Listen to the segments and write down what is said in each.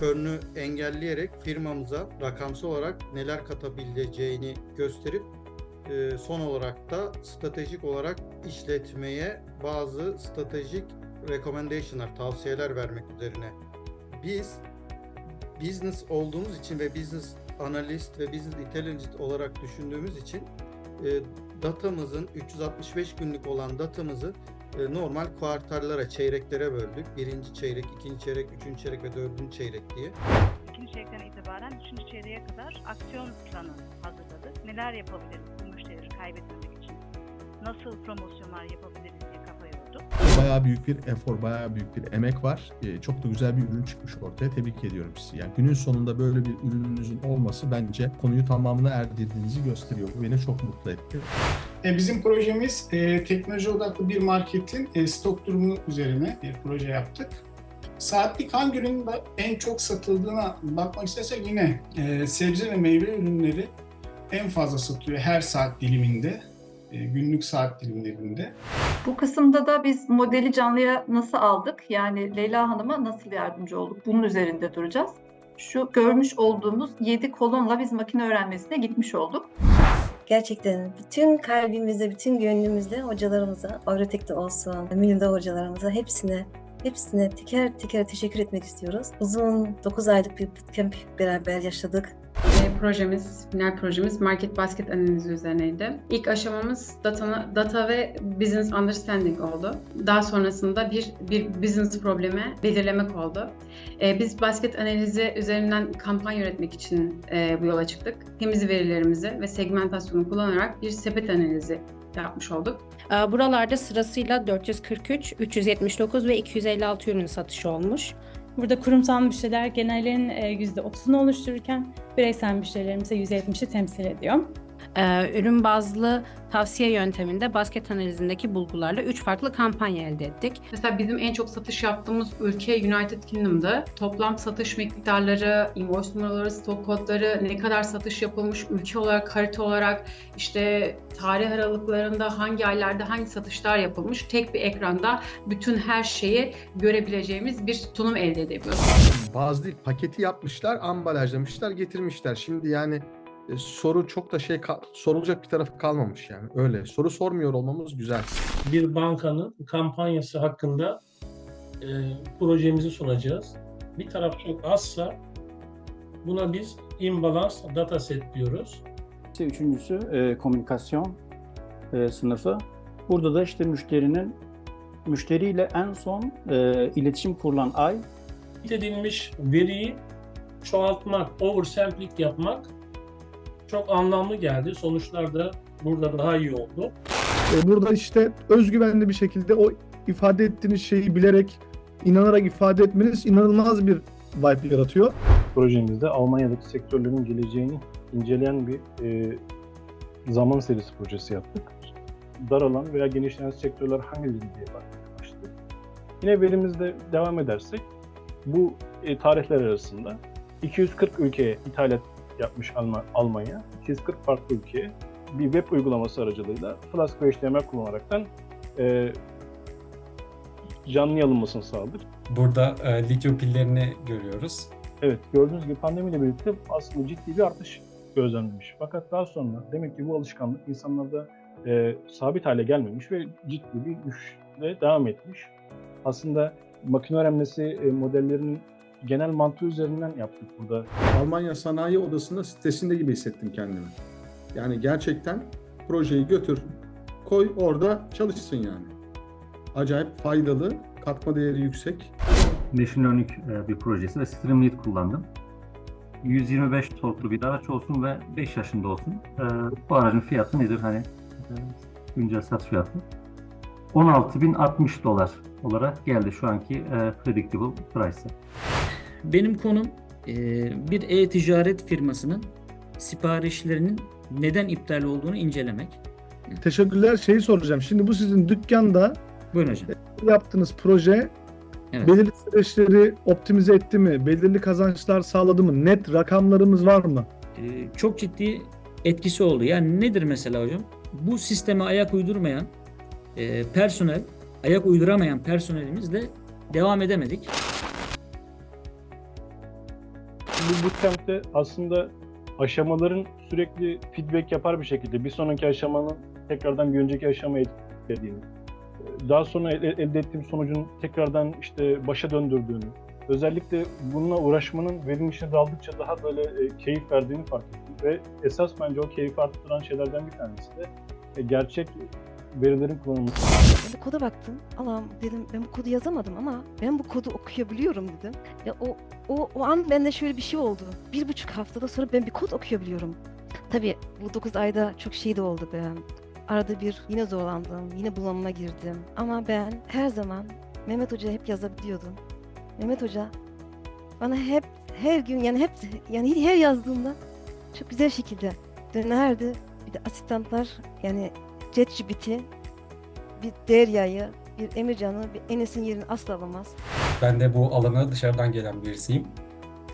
modellerleyerek firmamıza rakamsal olarak neler katabileceğini gösterip e, son olarak da stratejik olarak işletmeye bazı stratejik recommendation'lar, tavsiyeler vermek üzerine. Biz business olduğumuz için ve business analist ve business intelligence olarak düşündüğümüz için e, datamızın 365 günlük olan datamızı normal kuartallara, çeyreklere böldük. Birinci çeyrek, ikinci çeyrek, üçüncü çeyrek ve dördüncü çeyrek diye. İkinci çeyrekten itibaren üçüncü çeyreğe kadar aksiyon planı hazırladık. Neler yapabiliriz bu müşterileri kaybetmemek için? Nasıl promosyonlar yapabiliriz diye. Bayağı büyük bir efor, bayağı büyük bir emek var. Ee, çok da güzel bir ürün çıkmış ortaya. Tebrik ediyorum sizi. Yani günün sonunda böyle bir ürününüzün olması bence konuyu tamamına erdirdiğinizi gösteriyor. Bu beni çok mutlu etti. E, Bizim projemiz e, teknoloji odaklı bir marketin e, stok durumu üzerine bir proje yaptık. Saatlik hangi ürünün en çok satıldığına bakmak istersek yine e, sebze ve meyve ürünleri en fazla satıyor her saat diliminde, e, günlük saat dilimlerinde. Bu kısımda da biz modeli canlıya nasıl aldık? Yani Leyla Hanım'a nasıl yardımcı olduk? Bunun üzerinde duracağız. Şu görmüş olduğumuz 7 kolonla biz makine öğrenmesine gitmiş olduk. Gerçekten bütün kalbimizle, bütün gönlümüzle hocalarımıza, Avrotek'te olsun, Münir'de hocalarımıza hepsine hepsine teker teker teşekkür etmek istiyoruz. Uzun 9 aylık bir bootcamp beraber yaşadık. Projemiz, final projemiz market basket analizi üzerineydi. İlk aşamamız data, data ve business understanding oldu. Daha sonrasında bir bir business problemi belirlemek oldu. E, biz basket analizi üzerinden kampanya üretmek için e, bu yola çıktık. Temiz verilerimizi ve segmentasyonu kullanarak bir sepet analizi yapmış olduk. Ee, Buralarda sırasıyla 443, 379 ve 256 ürün satışı olmuş. Burada kurumsal müşteriler genelin e, %30'unu oluştururken bireysel müşterilerimiz de %70'i temsil ediyor. Ee, Ürün bazlı tavsiye yönteminde basket analizindeki bulgularla 3 farklı kampanya elde ettik. Mesela bizim en çok satış yaptığımız ülke United Kingdom'da. Toplam satış miktarları, invoice numaraları, stok kodları, ne kadar satış yapılmış ülke olarak, harita olarak, işte tarih aralıklarında hangi aylarda hangi satışlar yapılmış tek bir ekranda bütün her şeyi görebileceğimiz bir sunum elde edebiliyoruz. Bazı değil, paketi yapmışlar, ambalajlamışlar, getirmişler. Şimdi yani e, soru çok da şey sorulacak bir tarafı kalmamış yani. Öyle. Soru sormuyor olmamız güzel. bir bankanın kampanyası hakkında e, projemizi sunacağız. Bir taraf çok azsa buna biz imbalance dataset diyoruz. İşte üçüncüsü e, komünikasyon e, sınıfı. Burada da işte müşterinin müşteriyle en son e, iletişim kurulan ay edilmiş veriyi çoğaltmak, oversampling yapmak çok anlamlı geldi. Sonuçlar da burada daha iyi oldu. E, Burada işte özgüvenli bir şekilde o ifade ettiğiniz şeyi bilerek, inanarak ifade etmeniz inanılmaz bir vibe yaratıyor. projemizde Almanya'daki sektörlerin geleceğini inceleyen bir e, zaman serisi projesi yaptık. Daralan veya genişleyen sektörler hangileri diye bakmaya başladık. Yine verimizde devam edersek bu e, tarihler arasında 240 ülkeye ithalat yapmış Alma- Almanya, 240 farklı ülkeye bir web uygulaması aracılığıyla Flask ve HTML kullanaraktan e, canlı alınmasını sağladık. Burada e, lityum pillerini görüyoruz. Evet, gördüğünüz gibi pandemiyle birlikte aslında ciddi bir artış gözlemlemiş. Fakat daha sonra demek ki bu alışkanlık insanlarda e, sabit hale gelmemiş ve ciddi bir düşüşle devam etmiş. Aslında makine öğrenmesi e, modellerinin genel mantığı üzerinden yaptık burada. Almanya Sanayi Odası'nda sitesinde gibi hissettim kendimi. Yani gerçekten projeyi götür, koy orada çalışsın yani. Acayip faydalı, katma değeri yüksek. Machine Learning e, bir projesi ve Streamlit kullandım. 125 torklu bir araç olsun ve 5 yaşında olsun. E, bu aracın fiyatı nedir hani güncel satış fiyatı? 16.060 dolar olarak geldi şu anki e, predictable price'ı. Benim konum e, bir e-ticaret firmasının siparişlerinin neden iptal olduğunu incelemek. Teşekkürler. Şeyi soracağım. Şimdi bu sizin dükkanda Buyurun hocam. yaptığınız proje Evet. belirli süreçleri optimize etti mi? Belirli kazançlar sağladı mı? Net rakamlarımız var mı? E, çok ciddi etkisi oldu. Yani nedir mesela hocam? Bu sisteme ayak uydurmayan e, personel, ayak uyduramayan personelimizle devam edemedik. bu bootcamp'te aslında aşamaların sürekli feedback yapar bir şekilde bir sonraki aşamanın tekrardan bir önceki aşamaya etkilediğini, daha sonra el- elde ettiğim sonucun tekrardan işte başa döndürdüğünü, özellikle bununla uğraşmanın benim için daldıkça daha böyle e, keyif verdiğini fark ettim ve esas bence o keyfi arttıran şeylerden bir tanesi de e, gerçek verilerin kullanılması. Ben de koda baktım. Allah'ım dedim ben bu kodu yazamadım ama ben bu kodu okuyabiliyorum dedim. Ya o o o an bende şöyle bir şey oldu. Bir buçuk haftada sonra ben bir kod okuyabiliyorum. Tabii bu 9 ayda çok şey de oldu ben. Arada bir yine zorlandım, yine bulanıma girdim. Ama ben her zaman Mehmet Hoca'ya hep yazabiliyordum. Mehmet Hoca bana hep her gün yani hep yani her yazdığımda çok güzel şekilde dönerdi. Bir de asistanlar yani ChatGPT bir Derya'yı, bir Emircan'ı, bir Enes'in yerini asla alamaz. Ben de bu alana dışarıdan gelen birisiyim.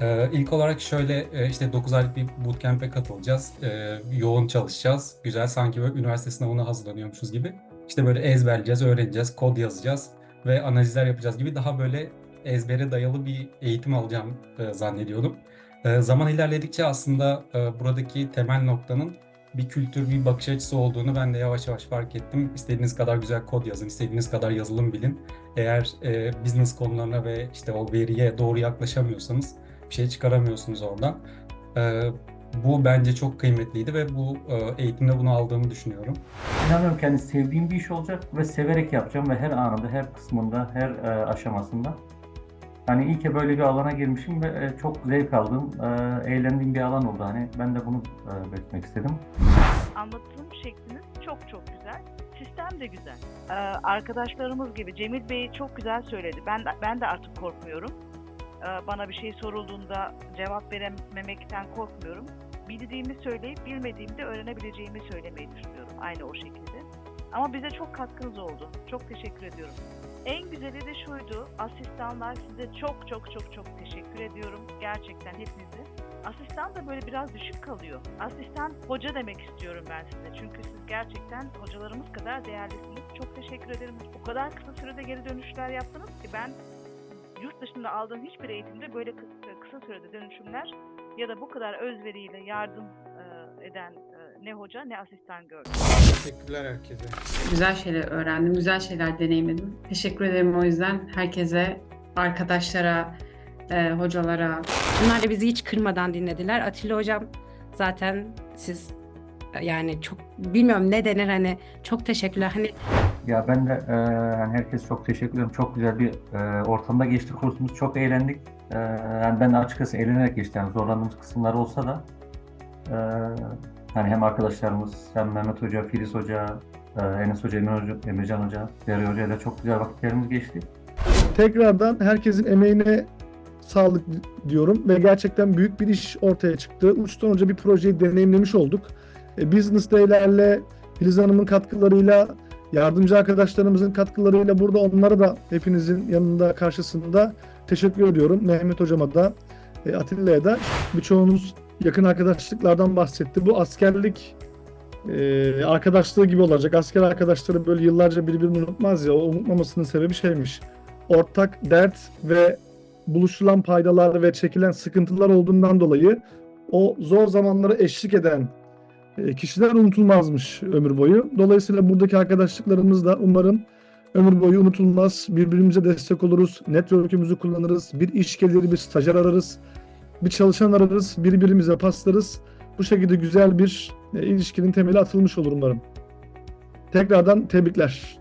Ee, ilk olarak şöyle e, işte 9 aylık bir bootcamp'e katılacağız. Ee, yoğun çalışacağız. Güzel sanki böyle üniversite sınavına hazırlanıyormuşuz gibi. İşte böyle ezberleyeceğiz, öğreneceğiz, kod yazacağız ve analizler yapacağız gibi daha böyle ezbere dayalı bir eğitim alacağım e, zannediyordum. E, zaman ilerledikçe aslında e, buradaki temel noktanın bir kültür, bir bakış açısı olduğunu ben de yavaş yavaş fark ettim. İstediğiniz kadar güzel kod yazın, istediğiniz kadar yazılım bilin. Eğer e, business konularına ve işte o veriye doğru yaklaşamıyorsanız bir şey çıkaramıyorsunuz oradan. E, bu bence çok kıymetliydi ve bu e, eğitimde bunu aldığımı düşünüyorum. İnanıyorum ki hani sevdiğim bir iş olacak ve severek yapacağım ve her anında, her kısmında, her e, aşamasında. Hani iyi ki böyle bir alana girmişim ve e, çok zevk aldığım, e, eğlendiğim bir alan oldu. Hani ben de bunu e, belirtmek istedim. Anlatım şekliniz çok çok güzel. Sistem de güzel. Arkadaşlarımız gibi Cemil Bey çok güzel söyledi. Ben de, ben de artık korkmuyorum. Bana bir şey sorulduğunda cevap verememekten korkmuyorum. Bildiğimi söyleyip bilmediğimde öğrenebileceğimi söylemeyi düşünüyorum. Aynı o şekilde. Ama bize çok katkınız oldu. Çok teşekkür ediyorum. En güzeli de şuydu. Asistanlar size çok çok çok çok teşekkür ediyorum. Gerçekten hepinize. Asistan da böyle biraz düşük kalıyor. Asistan hoca demek istiyorum ben size. Çünkü siz gerçekten hocalarımız kadar değerlisiniz. Çok teşekkür ederim. O kadar kısa sürede geri dönüşler yaptınız ki ben yurt dışında aldığım hiçbir eğitimde böyle kı- kısa sürede dönüşümler ya da bu kadar özveriyle yardım eden ne hoca ne asistan gördüm. Teşekkürler herkese. Güzel şeyler öğrendim, güzel şeyler deneyimledim. Teşekkür ederim o yüzden herkese, arkadaşlara, e, hocalara. Bunlar da bizi hiç kırmadan dinlediler. Atilla hocam zaten siz yani çok bilmiyorum ne denir hani çok teşekkürler. Hani Ya ben de e, yani herkes çok teşekkür ederim. Çok güzel bir e, ortamda geçti kursumuz. Çok eğlendik. E, yani ben de açıkçası eğlenerek geçti. Yani zorlandığımız kısımlar olsa da e, hani hem arkadaşlarımız hem Mehmet Hoca, Filiz Hoca, e, Enes Hoca, Emir Hoca, Emircan Hoca, Derya Hoca ile çok güzel vakitlerimiz geçti. Tekrardan herkesin emeğine sağlık diyorum ve gerçekten büyük bir iş ortaya çıktı. Uçtan Hoca bir projeyi deneyimlemiş olduk. E, Business Day'lerle, Filiz Hanım'ın katkılarıyla, yardımcı arkadaşlarımızın katkılarıyla burada onlara da hepinizin yanında karşısında teşekkür ediyorum. Mehmet Hocama da, e, Atilla'ya da birçoğunuz yakın arkadaşlıklardan bahsetti. Bu askerlik e, arkadaşlığı gibi olacak. Asker arkadaşları böyle yıllarca birbirini unutmaz ya. O unutmamasının sebebi şeymiş. Ortak dert ve buluşulan paydalar ve çekilen sıkıntılar olduğundan dolayı o zor zamanlara eşlik eden e, kişiler unutulmazmış ömür boyu. Dolayısıyla buradaki arkadaşlıklarımız da umarım ömür boyu unutulmaz. Birbirimize destek oluruz, network'ümüzü kullanırız, bir iş gelir, bir stajyer ararız, bir çalışan ararız, birbirimize paslarız. Bu şekilde güzel bir e, ilişkinin temeli atılmış olur umarım. Tekrardan tebrikler.